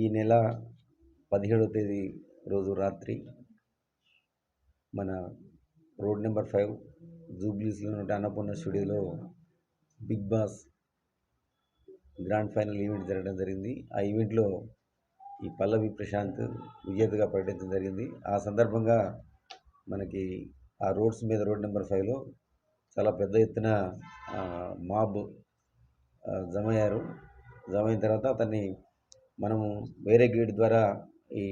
ఈ నెల పదిహేడవ తేదీ రోజు రాత్రి మన రోడ్ నెంబర్ ఫైవ్ జూబ్లీస్లో ఉన్న అన్నపూర్ణ స్టూడియోలో Bigg Boss grand final event జరగడం జరిగింది. ఆ ఈవెంట్లో ఈ పల్లవి ప్రశాంత్ విజేతగా ప్రకటించడం జరిగింది. ఆ సందర్భంగా మనకి ఆ రోడ్స్ మీద రోడ్ నెంబర్ ఫైవ్లో చాలా పెద్ద ఎత్తున మాబ్ జమయ్యారు. జమ అయ్యారు జమ అయిన తర్వాత అతన్ని మనము వేరే గేట్ ద్వారా ఈ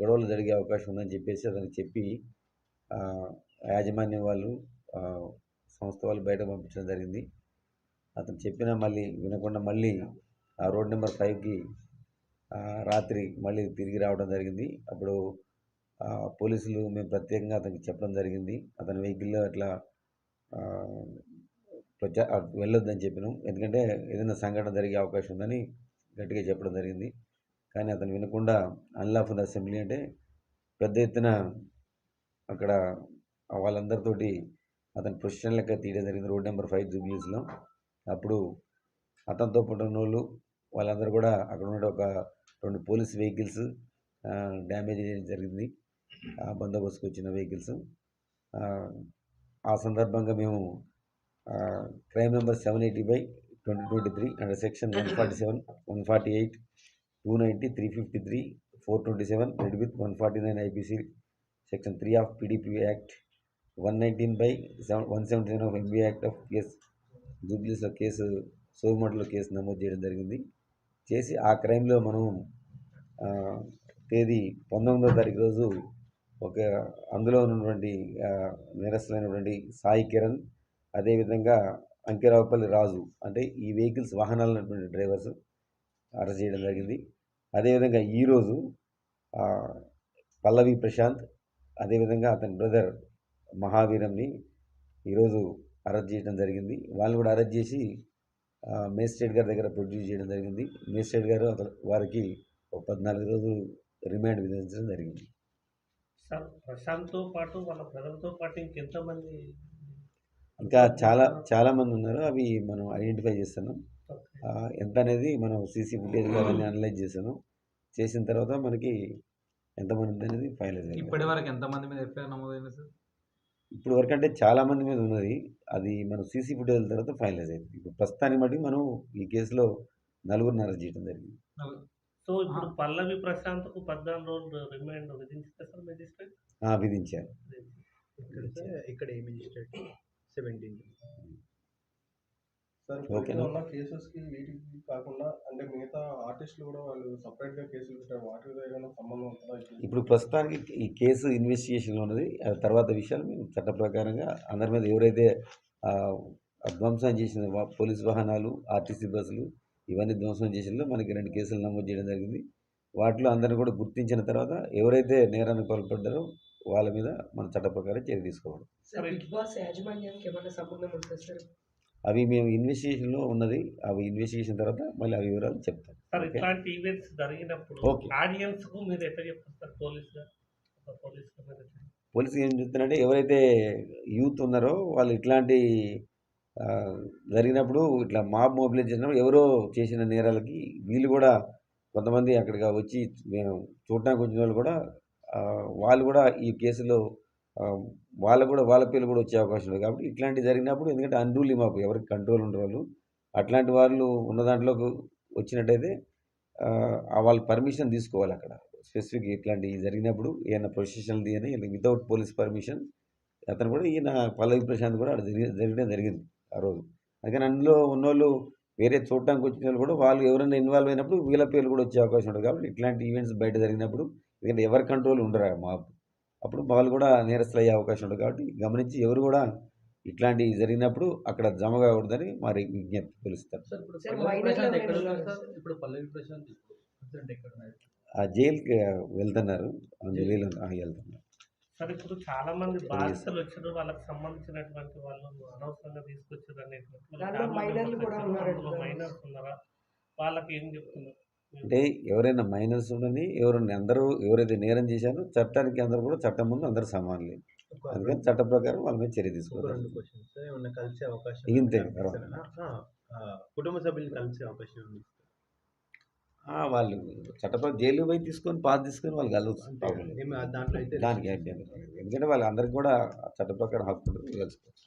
గొడవలు జరిగే అవకాశం ఉందని చెప్పేసి అతనికి చెప్పి యాజమాన్యం వాళ్ళు సంస్థ వాళ్ళు బయట పంపించడం జరిగింది. అతను చెప్పినా మళ్ళీ వినకుండా మళ్ళీ ఆ రోడ్ నెంబర్ ఫైవ్కి రాత్రి మళ్ళీ తిరిగి రావడం జరిగింది. అప్పుడు పోలీసులు మేము ప్రత్యేకంగా అతనికి చెప్పడం జరిగింది. అతని వెహికల్లో అట్లా ప్రచా వెళ్ళొద్దని చెప్పినాం. ఎందుకంటే ఏదైనా సంఘటన జరిగే అవకాశం ఉందని గట్టిగా చెప్పడం జరిగింది. కానీ అతను వినకుండా అన్లాఫుల్ అసెంబ్లీ అంటే పెద్ద ఎత్తున అక్కడ వాళ్ళందరితోటి అతని పొజిషన్ లెక్క తీయడం జరిగింది. రోడ్ నెంబర్ ఫైవ్ జూబ్లీస్లో. అప్పుడు అతనితో పాటు ఉన్న వాళ్ళు వాళ్ళందరూ కూడా అక్కడ ఉన్న ఒక రెండు పోలీస్ వెహికల్స్ డ్యామేజ్ చేయడం జరిగింది. ఆ బందోబస్తుకు వచ్చిన వెహికల్స్. ఆ సందర్భంగా మేము crime number seven eighty by twenty twenty three under section one forty seven one forty eight two ninety three fifty three four twenty seven read with one forty nine IPC section three of PDP act one nineteen by seven one seventy seven of MB act of case జూబ్లీస్లో case సోమట్లో case నమోదు చేయడం జరిగింది. చేసి ఆ క్రైమ్లో మనం తేదీ పంతొమ్మిదవ తారీఖు రోజు ఒక అందులో ఉన్నటువంటి నేరస్తులైనటువంటి సాయి కిరణ్ అదేవిధంగా అంకిరావుపల్లి రాజు అంటే ఈ వెహికల్స్ వాహనాలు ఉన్నటువంటి డ్రైవర్స్ అరెస్ట్ చేయడం జరిగింది. అదేవిధంగా ఈరోజు పల్లవి ప్రశాంత్ అదేవిధంగా అతని బ్రదర్ మహావీరంని ఈరోజు అరెస్ట్ చేయడం జరిగింది. వాళ్ళు కూడా అరెస్ట్ చేసి మేజిస్ట్రేట్ గారి దగ్గర ప్రొడ్యూస్ చేయడం జరిగింది. మేజిస్ట్రేట్ గారు అతను వారికి ఒక పద్నాలుగు రోజులు రిమాండ్ విధించడం జరిగింది. సార్ ప్రశాంత్తో పాటు వాళ్ళ బ్రదర్తో పాటు ఇంకెంతమంది ఇంకా చాలా చాలా మంది ఉన్నారు. అవి మనం ఐడెంటిఫై చేస్తున్నాం. ఎంత అనేది మనం సీసీ ఫుటేజ్ అవన్నీ అనలైజ్ చేసాను చేసిన తర్వాత మనకి ఎంతమంది ఉంది అనేది ఫైనలైజ్ అయింది ఇప్పటి వరకు ఎంతమంది మీద ఎఫ్ఐఆర్ నమోదైంది సార్? ఇప్పుడు వరకు అంటే చాలా మంది మీద ఉన్నది. అది మనం సీసీ ఫుటేజ్ తర్వాత ఫైనలైజ్ అయింది ఇప్పుడు ప్రస్తుతాన్ని బట్టి మనం ఈ కేసులో నలుగురిని అరెస్ట్ చేయడం జరిగింది. సో ఇప్పుడు పల్లవి ప్రశాంత్కు పద్నాలుగు రోజులు రిమాండ్ విధించితే సార్ మెజిస్ట్రేట్ ఆ, విధించారు. ఇక్కడ ఇక్కడ ఏమి మినిస్ట్రేట్ సెవెంటీన్ సార్ ఓకేనా? ఇప్పుడు ఉన్న కేసెస్కి వీటికి కాకుండా అంటే మిగతా ఆర్టిస్టులు కూడా వాళ్ళు సపరేట్గా కేసులు పెట్టారు వాటికి ఏమైనా సంబంధం ఉంటుందా ఈ కేసు? ఇప్పుడు ప్రస్తుతానికి ఈ కేసు ఇన్వెస్టిగేషన్లో ఉన్నది ఆ తర్వాత విషయాలు మేము చట్ట ప్రకారంగా అందరి మీద ఎవరైతే ధ్వంసం చేసిన వా- పోలీస్ వాహనాలు ఆర్టీసీ బస్సులు ఇవన్నీ ధ్వంసం చేసినలో మనకి రెండు కేసులు నమోదు చేయడం జరిగింది వాటిలో అందరిని కూడా గుర్తించిన తర్వాత ఎవరైతే నేరానికి పాల్పడ్డారో వాళ్ళ మీద మన చట్ట ప్రకారం చర్య సార్ అవి మేము ఇన్వెస్టిగేషన్లో ఉన్నది అవి ఇన్వెస్టిగేషన్ తర్వాత మళ్ళీ ఆ వివరాలు చెప్తాం. Sir okay? ఇట్లాంటి ఈవెంట్స్ జరిగినప్పుడు ఓకే. ఆడియన్స్కు మీరు ఎట్లా చెప్తారు సార్? పోలీస్ ఏం చెప్తున్నారంటే ఎవరైతే యూత్ ఉన్నారో వాళ్ళు ఇట్లాంటి జరిగినప్పుడు ఇట్లా మాబ్ మొబిలైజ్ చేసినప్పుడు ఎవరో చేసిన నేరాలకి వీళ్ళు కూడా కొంతమంది అక్కడికి వచ్చి మేము చూడటానికి వచ్చిన వాళ్ళు కూడా వాళ్ళు కూడా ఈ కేసులో వాళ్ళు కూడా వాళ్ళ పేర్లు కూడా వచ్చే అవకాశం ఉంది. కాబట్టి ఇట్లాంటి జరిగినప్పుడు ఎందుకంటే అన్రూలీ మాకు ఎవరికి కంట్రోల్ ఉండరు వాళ్ళు. అట్లాంటి వాళ్ళు ఉన్న దాంట్లోకి వచ్చినట్టయితే వాళ్ళ పర్మిషన్ తీసుకోవాలి అక్కడ. స్పెసిఫిక్ ఇట్లాంటివి జరిగినప్పుడు ఏమైనా ప్రొసెషన్ది అని వితౌట్ పోలీస్ పర్మిషన్ అతను కూడా ఈయన పల్లవి ప్రశాంత్ కూడా అక్కడ జరిగి జరగడం జరిగింది ఆ రోజు. అందుకని అందులో ఉన్నోళ్ళు వేరే చూడటానికి వచ్చిన వాళ్ళు కూడా వాళ్ళు ఎవరైనా ఇన్వాల్వ్ అయినప్పుడు వీళ్ళ పేర్లు కూడా వచ్చే అవకాశం ఉంటుంది. కాబట్టి ఇట్లాంటి ఈవెంట్స్ బయట జరిగినప్పుడు ఎందుకంటే ఎవరి కంట్రోల్ ఉండరు మాప్ అప్పుడు వాళ్ళు కూడా నేరస్తులు అయ్యే అవకాశం ఉంటుంది కాబట్టి గమనించి ఎవరు కూడా ఇట్లాంటి జరిగినప్పుడు అక్కడ జమ కాకూడదని మరి విజ్ఞప్తి ఉన్నారు ఆ జైలుకి వెళ్తున్నారు. అందులో వెళ్తున్నారు. సార్ ఇప్పుడు చాలా మంది బాధితులు వచ్చారు వాళ్ళకి సంబంధించినటువంటి వాళ్ళు అనవసరంగా తీసుకొచ్చారు అనేటువంటి. మైనర్స్ ఉన్నారా? వాళ్ళకి ఏం చెప్తున్నారు? అంటే ఎవరైనా మైనర్స్ ఉండని ఎవరైనా అందరూ ఎవరైతే నేరం చేశారో చట్టానికి అందరూ కూడా చట్టం ముందు అందరూ సమానులే. అందుకని చట్ట ప్రకారం వాళ్ళ మీద చర్య తీసుకోవాలి. రెండు క్వశ్చన్స్ ఏమన్నా కలిసే అవకాశం ఇంతే, కుటుంబ సభ్యులు కలిసే అవకాశం ఉంది. ఆ, వాళ్ళు చట్టప్రకారం జైలు పోయి తీసుకొని పాస్ తీసుకొని వాళ్ళు అయితే దానికి అభ్యంతరం ఎందుకంటే వాళ్ళందరికీ కూడా చట్ట ప్రకారం హక్కు కలుసుకోవచ్చు